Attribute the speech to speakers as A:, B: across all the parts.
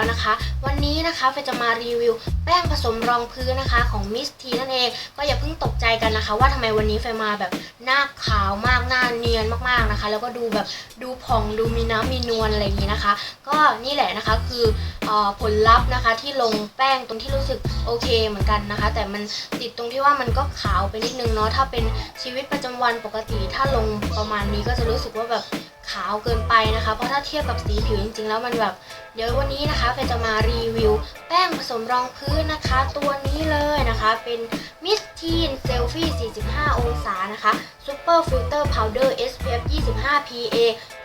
A: แล้วนะคะ วันนี้นะคะเฟยจะมารีวิวแป้งผสมรองพื้นนะคะของมิสทีนั่นเองก็อย่าเพิ่งตกใจกันนะคะ ว่าทำไมวันนี้เฟยมาแบบหน้าขาวมากหน้าเนียนมากๆนะคะ แล้วก็ดูแบบดูผ่องดูมีน้ำมีนวลอะไรอย่างนี้นะคะ ก็นี่แหละนะคะคือออผลลัพธ์นะคะที่ลงแป้งตรงที่รู้สึกโอเคเหมือนกันนะคะ แต่มันติดตรงที่ว่ามันก็ขาวไปนิดนึงเนาะถ้าเป็นชีวิตประจำวันปกติ ถ้าลงประมาณนี้ก็จะรู้สึกว่าแบบ ขาวเกินไปนะคะ เพราะถ้าเทียบกับสีผิวจริงๆ แล้วมันแบบ เดี๋ยววันนี้นะคะเฟยจะมารีวิว แป้งผสมรองพื้นนะคะ ตัวนี้เลยนะคะ เป็น Miss Teen Selfie 45 องศานะคะ Super Filter Powder SPF 25 PA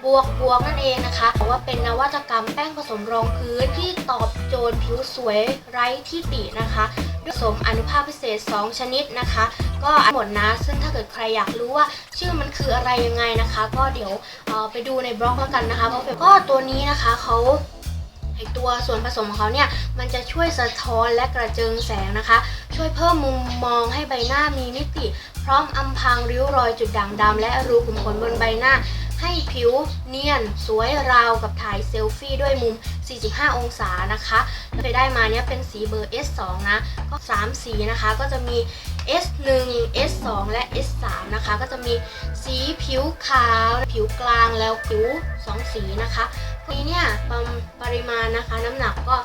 A: บวกบวกนั่นเองนะคะบอกว่าเป็นนวัตกรรมแป้งผสมรองพื้นที่ตอบโจทย์ผิวสวยไร้ที่ตินะคะ ผสมอนุภาคพิเศษ 2 ชนิดนะคะ ก็หมดนะ ซึ่งถ้าเกิดใครอยากรู้ว่าชื่อมันคืออะไรยังไงนะคะ ก็เดี๋ยวไปดูในบล็อกแล้วกันนะคะเพราะก็ตัวนี้นะคะเขาไอตัวส่วนผสมของเขาเนี่ยมันจะช่วยสะท้อนและกระเจิงแสงนะคะ ช่วยเพิ่มมุมมองให้ใบหน้ามีมิติ พร้อมอำพรางริ้วรอยจุดด่างดำและรูขุมขนบนใบหน้า ให้ผิวเนียน สวยราวกับถ่ายเซลฟี่ด้วยมุม 45 องศานะคะไปได้มาเนี่ยเป็นสีเบอร์ S2 นะ ก็3สีนะคะก็จะมี S1 S2 และ S3 นะคะ ก็จะมีสีผิวขาว ผิวกลางแล้วผิว 2 สีนะคะนี้เนี่ยปรปริมาณนะคะน้ำหนักก็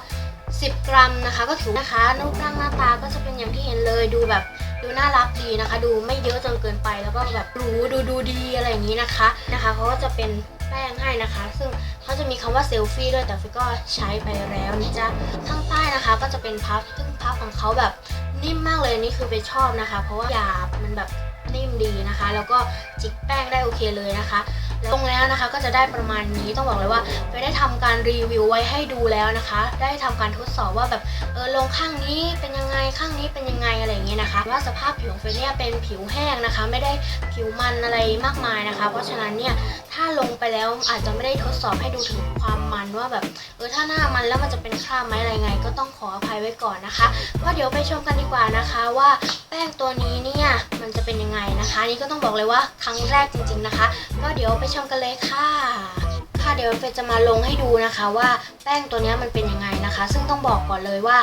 A: 10 กรัมนะคะ ก็ถือนะคะรูปร่างหน้าตาก็จะเป็นอย่างที่เห็นเลยดูแบบ ดูน่ารักดีนะคะ ดูไม่เยอะจนเกินไปแล้วก็แบบรูดูดูดีอะไรอย่างนี้นะคะนะคะเขาก็จะเป็นแป้งให้นะคะ ซึ่งเขาจะมีคำว่าเซลฟี่ด้วยแต่ฟิกก็ใช้ไปแล้วนะจ๊ะข้างใต้นะคะ ก็จะเป็นพัฟซึ่งพัฟของเขาแบบนิ่มมากเลยนี่คือไปชอบนะคะ เพราะว่าหยาบมันแบบนิ่มดีนะคะ แล้วก็จิกแป้งได้โอเคเลยนะคะ ตรงแล้วนะคะก็จะได้ประมาณนี้ต้องบอกเลยว่าไปได้ทำการรีวิวไว้ให้ดูแล้วนะคะ ได้ทำการทดสอบว่าแบบเออลงข้างนี้เป็นยังไงข้างนี้เป็นยังไงอะไรอย่างเงี้ยนะคะ ว่าสภาพผิวของเฟรนเนี่ยเป็นผิวแห้งนะคะ ไม่ได้ผิวมันอะไรมากมายนะคะ เพราะฉะนั้นเนี่ยถ้าลงไปแล้วอาจจะไม่ได้ทดสอบให้ดูถึงความมันว่าแบบเออถ้าหน้ามันแล้วมันจะเป็นคราบไหมอะไรไง ก็ต้องขออภัยไว้ก่อนนะคะว่าเดี๋ยวไปชมกันดีกว่านะคะว่าแป้งตัวนี้เนี่ยมันจะเป็นยังไงนะคะ นี่ก็ต้องบอกเลยว่าครั้งแรกจริง ๆนะคะ ก็เดี๋ยวไปชมกันเลยค่ะ เดี๋ยวเฟยจะมาลงให้ดูนะคะว่าแป้งตัวนี้มันเป็นยังไงนะคะ ซึ่งต้องบอกก่อนเลยว่า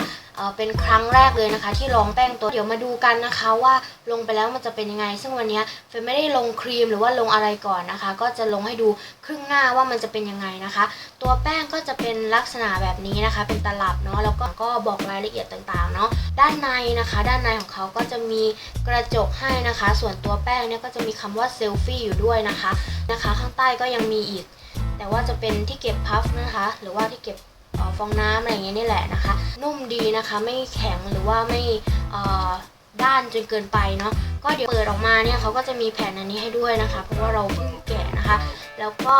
A: เป็นครั้งแรกเลยนะคะ ที่ลองแป้งตัวเดี๋ยวมาดูกันนะคะว่าลงไปแล้วมันจะเป็นยังไง ซึ่งวันนี้เฟยไม่ได้ลงครีมหรือว่าลงอะไรก่อนนะคะ ก็จะลงให้ดูครึ่งหน้าว่ามันจะเป็นยังไงนะคะ ตัวแป้งก็จะเป็นลักษณะแบบนี้นะคะ เป็นตลับเนาะแล้วก็ก็บอกรายละเอียดต่างๆเนาะด้านในนะคะ ด้านในของเขาก็จะมีกระจกให้นะคะ ส่วนตัวแป้งเนี่ยก็จะมีคำว่าเซลฟี่อยู่ด้วยนะคะนะคะ ข้างใต้ก็ยังมีอีก แต่ว่าจะเป็นที่เก็บพัฟนะคะ หรือว่าที่เก็บออฟองน้ำอะไรอย่างเงี้ยนี่แหละนะคะ นุ่มดีนะคะไม่แข็งหรือว่าไม่ด้านจนเกินไปเนาะก็เดี๋ยวเปิดออกมาเนี่ยเขาก็จะมีแผ่นอันนี้ให้ด้วยนะคะ เพราะว่าเราเพิ่งแกะนะคะ แล้วก็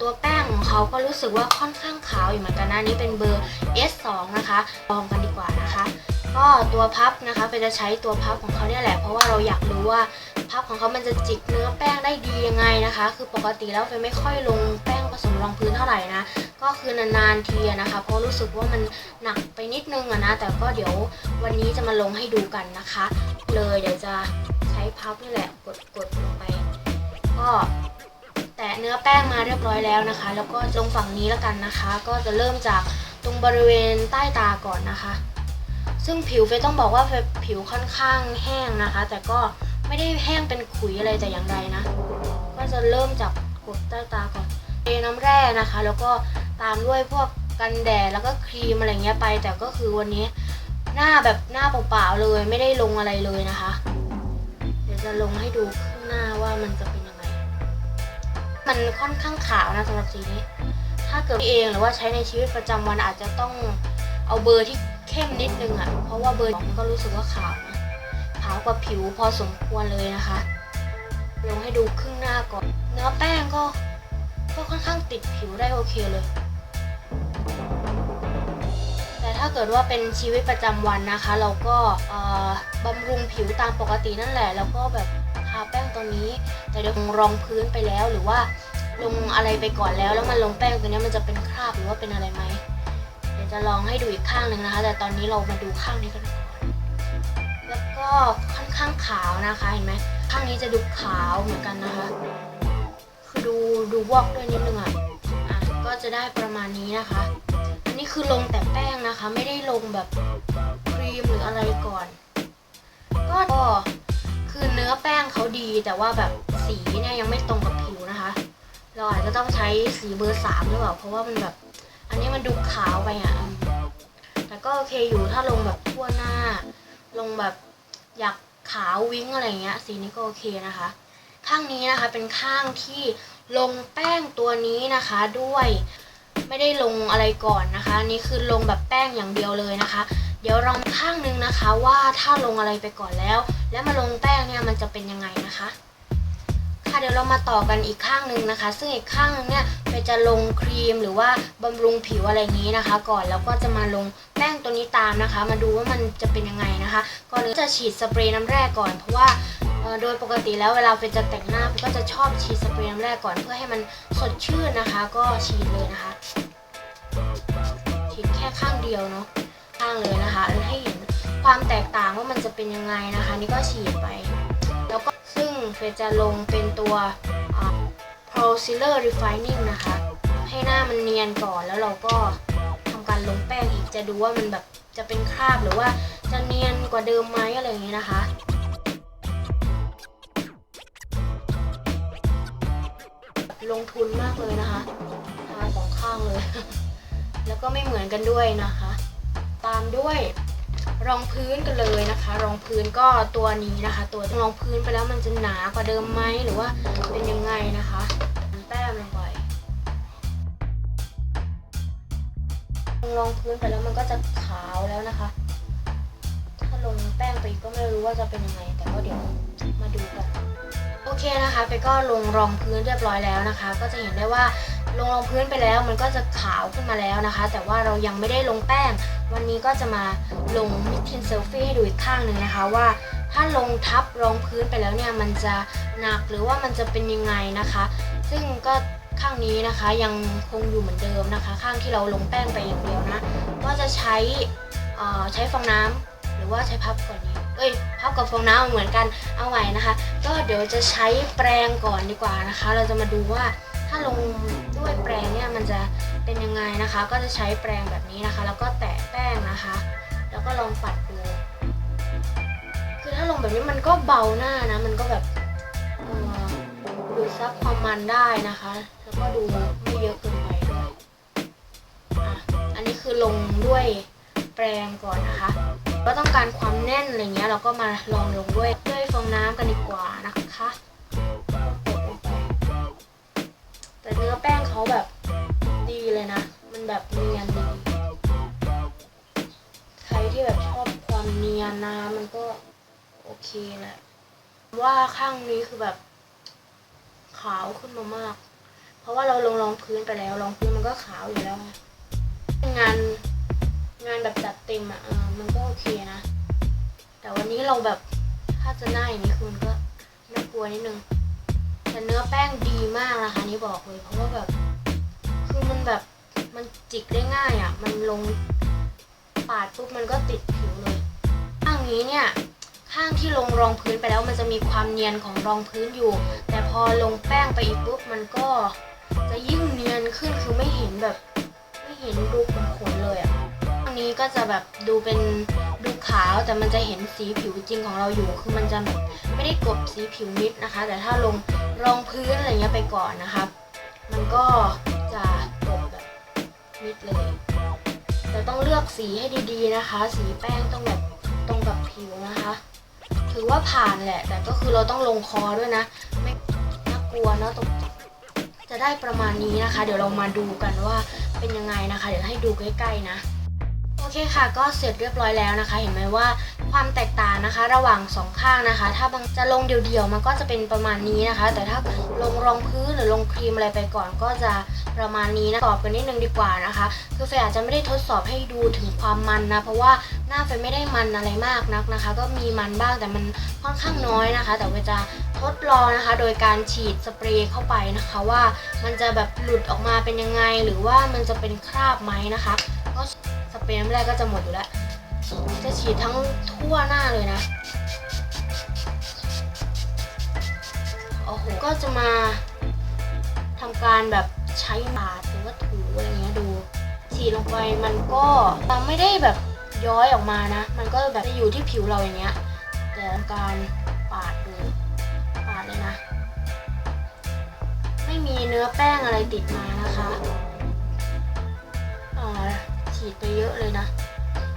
A: ตัวแป้งของเขาก็รู้สึกว่าค่อนข้างขาวอยู่เหมือนกันนะนี้เป็นเบอร์ S2 นะคะลองกันดีกว่านะคะ ก็ตัวพับนะคะเป็นจะใช้ตัวพับของเขาเนี่ยแหละ เพราะว่าเราอยากรู้ว่า พับของเขามันจะจิกเนื้อแป้งได้ดียังไงนะคะ คือปกติแล้วเฟยไม่ค่อยลงแป้งผสมรองพื้นเท่าไหร่นะ ก็คือนานๆทีนะคะ เพราะรู้สึกว่ามันหนักไปนิดนึงอะนะ แต่ก็เดี๋ยววันนี้จะมาลงให้ดูกันนะคะ เลยเดี๋ยวจะใช้พับนี่แหละกดกดลงไป ก็แตะเนื้อแป้งมาเรียบร้อยแล้วนะคะ แล้วก็ลงฝั่งนี้แล้วกันนะคะ ก็จะเริ่มจากตรงบริเวณใต้ตาก่อนนะคะ ซึ่งผิวเฟยต้องบอกว่าผิวค่อนข้างแห้งนะคะ แต่ก็ ไม่ได้แห้งเป็นขุยอะไรแต่อย่างใดนะ ก็จะเริ่มจากกดใต้ตาก่อนเทน้ำแร่นะคะ แล้วก็ตามด้วยพวกกันแดดแล้วก็ครีมอะไรเงี้ยไป แต่ก็คือวันนี้หน้าแบบหน้าเปล่าๆเลย ไม่ได้ลงอะไรเลยนะคะ เดี๋ยวจะลงให้ดูข้างหน้าว่ามันจะเป็นยังไง มันค่อนข้างขาวนะสำหรับสีนี้ ถ้าเกิดเองหรือว่าใช้ในชีวิตประจำวันอาจจะต้องเอาเบอร์ที่เข้มนิดนึงอะ่ะ เพราะว่าเบอร์สองก็รู้สึกว่าขาวนะขาว กว่าผิวพอสมควรเลยนะคะ ลงให้ดูครึ่งหน้าก่อน เนื้อแป้งก็ก็ค่อนข้างติดผิวได้โอเคเลย แต่ถ้าเกิดว่าเป็นชีวิตประจำวันนะคะ เราก็เอ่อบำรุงผิวตามปกตินั่นแหละ แล้วก็แบบทาแป้งตัวนี้ แต่เดี๋ยวรองพื้นไปแล้วหรือว่าลงอะไรไปก่อนแล้ว แล้วมันลงแป้งตัวนี้มันจะเป็นคราบหรือว่าเป็นอะไรไหมเดี๋ยวจะลองให้ดูอีกข้างหนึ่งนะคะ แต่ตอนนี้เรามาดูข้างนี้กันก่อน แล้วก็ค่อนข้างขาวนะคะเห็นไหมข้างนี้จะดูขาวเหมือนกันนะคะ คือดูดูวอกด้วยนิดนึงอะอะก็จะได้ประมาณนี้นะคะนนี้คือลงแต่แป้งนะคะ ไม่ได้ลงแบบครีมหรืออะไรก่อน ก็คือเนื้อแป้งเขาดีแต่ว่าแบบสีเนี่ยยังไม่ตรงกับผิวนะคะ เราอาจจะต้องใช้สีเบอร์สามหรือเปล่าเพราะว่ามันแบบ อันนี้มันดูขาวไปอะแต่ก็โอเคอยู่ถ้าลงแบบทั่วหน้า ลงแบบอยากขาววิ้งอะไรเงี้ยสีนี้ก็โอเคนะคะ ข้างนี้นะคะเป็นข้างที่ลงแป้งตัวนี้นะคะด้วยไม่ได้ลงอะไรก่อนนะคะนี่คือลงแบบแป้งอย่างเดียวเลยนะคะ เดี๋ยวลองข้างนึงนะคะว่าถ้าลงอะไรไปก่อนแล้ว แล้วมาลงแป้งเนี่ยมันจะเป็นยังไงนะคะ ค่ะเดี๋ยวเรามาต่อกันอีกข้างหนึ่งนะคะ ซึ่งอีกข้างหนึงเนี่ยเฟย์จะลงครีมหรือว่าบำรุงผิวอะไรอย่างนี้นะคะ ก่อนแล้วก็จะมาลงแป้งตัวนี้ตามนะคะ มาดูว่ามันจะเป็นยังไงนะคะ ก่อนอื่นจะฉีดสเปรย์น้ำแร่ก่อนเพราะว่าโดยปกติแล้วเวลาเฟย์จะแต่งหน้าเฟย์ก็จะชอบฉีดสเปรย์น้ำแร่ก่อนเพื่อให้มันสดชื่นนะคะ ก็ฉีดเลยนะคะ ฉีดแค่ข้างเดียวเนาะข้างเลยนะคะให้เห็นความแตกต่างว่ามันจะเป็นยังไงนะคะ นี่ก็ฉีดไป เฟยจะลงเป็นตัว Pro Sealer Refining นะคะ ให้หน้ามันเนียนก่อนแล้วเราก็ทำการลงแป้งอีกจะดูว่ามันแบบจะเป็นคราบหรือว่าจะเนียนกว่าเดิมไหมอะไรอย่างเงี้ยนะคะลงทุนมากเลยนะคะทาสองข้างเลย แล้วก็ไม่เหมือนกันด้วยนะคะ ตามด้วย รองพื้นกันเลยนะคะ รองพื้นก็ตัวนี้นะคะ ตัวรองพื้นไปแล้วมันจะหนากว่าเดิมไหมหรือว่าเป็นยังไงนะคะแต้มลงไปรองพื้นไปแล้วมันก็จะขาวแล้วนะคะ ถ้าลงแป้งไปก็ไม่รู้ว่าจะเป็นยังไง แต่ก็เดี๋ยวมาดูกัน โอเคนะคะ ไปก็ลงรองพื้นเรียบร้อยแล้วนะคะ ก็จะเห็นได้ว่า ลงรองพื้นไปแล้วมันก็จะขาวขึ้นมาแล้วนะคะ แต่ว่าเรายังไม่ได้ลงแป้ง วันนี้ก็จะมาลงมิทินเซลฟี่ให้ดูอีกข้างหนึ่งนะคะว่า ถ้าลงทับรองพื้นไปแล้วเนี่ยมันจะหนักหรือว่ามันจะเป็นยังไงนะคะ ซึ่งก็ข้างนี้นะคะยังคงอยู่เหมือนเดิมนะคะ ข้างที่เราลงแป้งไปอย่างเดียวนะก็จะใช้อ่อใช้ฟองน้ำหรือว่าใช้พับก่อนนี้เอ้ยพับกับฟองน้ำเหมือนกันเอาไว้นะคะ ก็เดี๋ยวจะใช้แปรงก่อนดีกว่านะคะ เราจะมาดูว่า ถ้าลงด้วยแปรงเนี่ยมันจะเป็นยังไงนะคะ ก็จะใช้แปรงแบบนี้นะคะ แล้วก็แตะแป้งนะคะ แล้วก็ลองปัดดู คือถ้าลงแบบนี้มันก็เบาหน้านะ มันก็แบบดูดซับความมันได้นะคะ แล้วก็ดูไม่เยอะเกินไปด้วยอะอันนี้คือลงด้วยแปรงก่อนนะคะก็ต้องการความแน่นอะไรเงี้ยเราก็มาลองลงด้วยด้วยฟองน้ำกันดีกว่านะคะ นื้อแป้งเขาแบบดีเลยนะ มันแบบเนียนดีใครที่แบบชอบความเนียนนะมันก็โอเคแหละว่าข้างนี้คือแบบขาวขึ้นมามาก เพราะว่าเราลงรองพื้นไปแล้วรองพื้นมันก็ขาวอยู่แล้วงานงานแบบจัดเต็มอะมันก็โอเคนะ แต่วันนี้เราแบบถ้าจะหน้าอย่างนี้คือมันก็น่ากลัวนิดนึง แต่เนื้อแป้งดีมากนะคะนี่บอกเลยเพราะว่าแบบคือมันแบบมันจิกได้ง่ายอะ มันลงปาดปุ๊บมันก็ติดผิวเลยข้างนี้เนี่ยข้างที่ลงรองพื้นไปแล้วมันจะมีความเนียนของรองพื้นอยู่ แต่พอลงแป้งไปอีกปุ๊บมันก็จะยิ่งเนียนขึ้นคือไม่เห็นแบบ ไม่เห็นรูขุมขนเลยอะ่ะข้างนี้ก็จะแบบดูเป็น ดูขาวแต่มันจะเห็นสีผิวจริงของเราอยู่ คือมันจะไม่ได้กลบสีผิวนิดนะคะ แต่ถ้าลงรองพื้นอะไรเงี้ยไปก่อนนะครับ มันก็จะกลบแบบมิดเลยแต่ต้องเลือกสีให้ดีๆนะคะ สีแป้งต้องแบบตรงกับผิวนะคะ ถือว่าผ่านแหละ แต่ก็คือเราต้องลงคอด้วยนะ ไม่น่ากลัวนะตกจะได้ประมาณนี้นะคะ เดี๋ยวเรามาดูกันว่าเป็นยังไงนะคะ เดี๋ยวให้ดูใกล้ๆนะ เคค่ะก็เสร็จเรียบร้อยแล้วนะคะ เห็นไหมว่าความแตกต่างนะคะ ระหว่างสองข้างนะคะ ถ้าบางจะลงเดี่ยวๆมันก็จะเป็นประมาณนี้นะคะ แต่ถ้าลงรองพื้นหรือลงครีมอะไรไปก่อนก็จะประมาณนี้นะตอบกันนิดนึงดีกว่านะคะ คือเฟยอาจจะไม่ได้ทดสอบให้ดูถึงความมันนะ เพราะว่าหน้าเฟยไม่ได้มันอะไรมากนักนะคะ ก็มีมันบ้างแต่มันค่อนข้างน้อยนะคะ แต่เฟยจะทดลองนะคะ โดยการฉีดสเปรย์เข้าไปนะคะว่ามันจะแบบหลุดออกมาเป็นยังไง หรือว่ามันจะเป็นคราบไหมนะคะ ก็สเปรย์แรกก็จะหมดอยู่แล้ว จะฉีดทั้งทั่วหน้าเลยนะ โอ้โห ก็จะมาทำการแบบใช้บาดหรือว่าถูอะไรเงี้ยดู ฉีดลงไปมันก็ยังไม่ได้แบบย้อยออกมานะ มันก็แบบจะอยู่ที่ผิวเราอย่างเงี้ยแต่การปาดดูปาดเลยนะ ไม่มีเนื้อแป้งอะไรติดมานะคะ ฉีดไปเยอะเลยนะ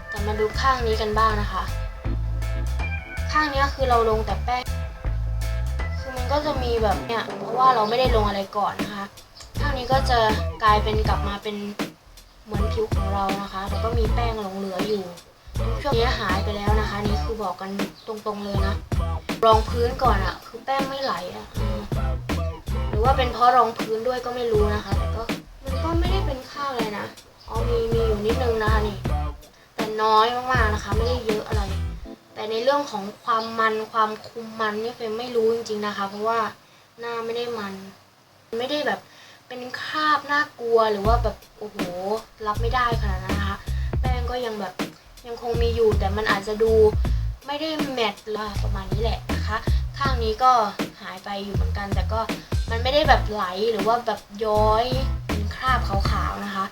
A: แต่มาดูข้างนี้กันบ้างนะคะ ข้างนี้คือเราลงแต่แป้ง คือมันก็จะมีแบบเนี่ย เพราะว่าเราไม่ได้ลงอะไรก่อนนะคะ ข้างนี้ก็จะกลายเป็นกลับมาเป็นเหมือนผิวของเรานะคะ แต่ก็มีแป้งหลงเหลืออยู่ช่วงนี้หายไปแล้วนะคะ นี่คือบอกกันตรงๆเลยนะ รองพื้นก่อนอะคือแป้งไม่ไหลอะหรือว่าเป็นเพราะรองพื้นด้วยก็ไม่รู้นะคะ แต่ก็มันก็ไม่ได้เป็นข้าวเลยนะ อ๋อมีมีอยู่นิดนึงนะคะนี่แต่น้อยมากๆนะคะ ไม่ได้เยอะอะไร แต่ในเรื่องของความมันความคุมมันนี่เฟยไม่รู้จริง ๆนะคะ เพราะว่าหน้าไม่ได้มัน ไม่ได้แบบเป็นคราบน่ากลัวหรือว่าแบบโอ้โหรับไม่ได้ขนาดนั้นนะคะ แป้งก็ยังแบบยังคงมีอยู่แต่มันอาจจะดูไม่ได้แมทหรือว่าประมาณนี้แหละนะคะ ข้างนี้ก็หายไปอยู่เหมือนกัน แต่ก็มันไม่ได้แบบไหลหรือว่าแบบย้อยเป็นคราบขาวๆนะคะ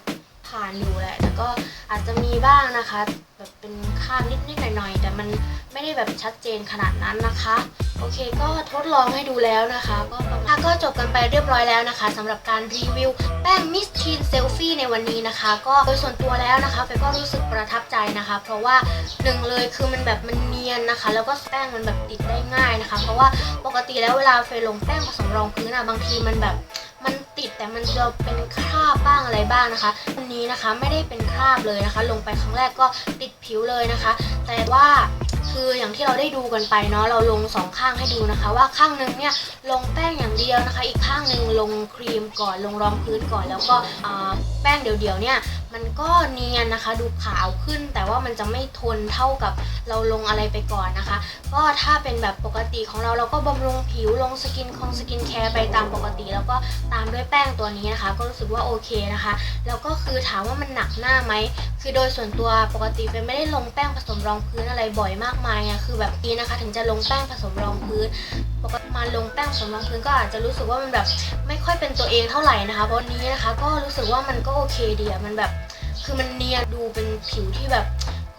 A: ผ่านอยู่แหละแต่ก็อาจจะมีบ้างนะคะแบบเป็นคราบนิดๆหน่อยๆแต่มันไม่ได้แบบชัดเจนขนาดนั้นนะคะ โอเคก็ทดลองให้ดูแล้วนะคะ ก็ประมาณก็จบกันไปเรียบร้อยแล้วนะคะสำหรับการรีวิวแป้งมิสทีนเซลฟี่ในวันนี้นะคะ ก็โดยส่วนตัวแล้วนะคะเฟยก็รู้สึกประทับใจนะคะ เพราะว่าหนึ่งเลยคือมันแบบมันเนียนนะคะ แล้วก็แป้งมันแบบติดได้ง่ายนะคะ เพราะว่าปกติแล้วเวลาเฟยลงแป้งผสมรองพื้นอะบางทีมันแบบ ดแต่มันจะเป็นคราบบ้างอะไรบ้างนะคะอันนี้นะคะไม่ได้เป็นคราบเลยนะคะ ลงไปครั้งแรกก็ติดผิวเลยนะคะ แต่ว่าคืออย่างที่เราได้ดูกันไปเนาะเราลงสองข้างให้ดูนะคะ ว่าข้างหนึงเนี่ยลงแป้งอย่างเดียวนะคะ อีกข้างหนึ่งลงครีมก่อนลงรองพื้นก่อนแล้วก็แป้งเดียวๆเนี่ยมันก็เนียนนะคะ ดูขาวขึ้น แต่ว่ามันจะไม่ทนเท่ากับเราลงอะไรไปก่อนนะคะ ก็ถ้าเป็นแบบปกติของเราเราก็บำรุงผิวลงสกินคองสกินแคร์ไปตามปกติ แล้วก็ตามด้วยแป้งตัวนี้นะคะ ก็รู้สึกว่าโอเคนะคะ แล้วก็คือถามว่ามันหนักหน้าไหมคือโดยส่วนตัวปกติเป็นไม่ได้ลงแป้งผสมรองพื้นอะไรบ่อยมากมายไงคือแบบนี้นะคะ ถึงจะลงแป้งผสมรองพื้นปกติมาลงแป้งผสมรองพื้นก็อาจจะรู้สึกว่ามันแบบไม่ค่อยเป็นตัวเองเท่าไหร่นะคะเพราะวันนี้นะคะ ก็รู้สึกว่ามันก็โอเคดีอะมันแบบ คือมันเนียนดูเป็นผิวที่แบบ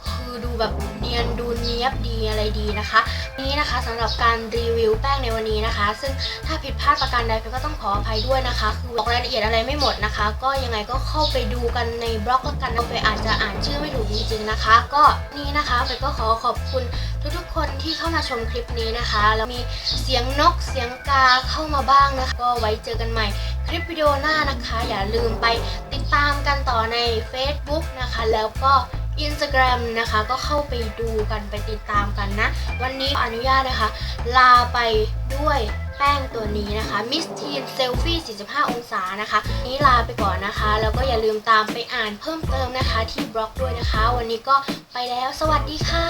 A: คือดูแบบ เนียนดูเนียบดีอะไรดีนะคะ นี้นะคะสำหรับการรีวิวแป้งในวันนี้นะคะ ซึ่งถ้าผิดพลาดประการใดเฟยก็ต้องขออภัยด้วยนะคะ คือบอกรายละเอียดอะไรไม่หมดนะคะ ก็ยังไงก็เข้าไปดูกันในบล็อกแล้วกันนะเฟยอาจจะอ่านชื่อไม่ถูกจริงๆนะคะ ก็นี้นะคะเฟยก็ขอขอบคุณทุกๆ คนที่เข้ามาชมคลิปนี้นะคะ แล้วมีเสียงนกเสียงกาเข้ามาบ้างนะคะ ก็ไว้เจอกันใหม่คลิปวิดีโอหน้านะคะ อย่าลืมไปติดตามกันต่อใน Facebook นะคะ แล้วก็ Instagram นะคะก็เข้าไปดูกันไปติดตามกันนะ วันนี้ออนุญาตนะคะ ลาไปด้วยแป้งตัวนี้นะคะ Miss Teen Selfie 45 องศานะคะ นี้ลาไปก่อนนะคะ แล้วก็อย่าลืมตามไปอ่านเพิ่มเติมนะคะที่บล็อกด้วยนะคะ วันนี้ก็ไปแล้วสวัสดีค่ะ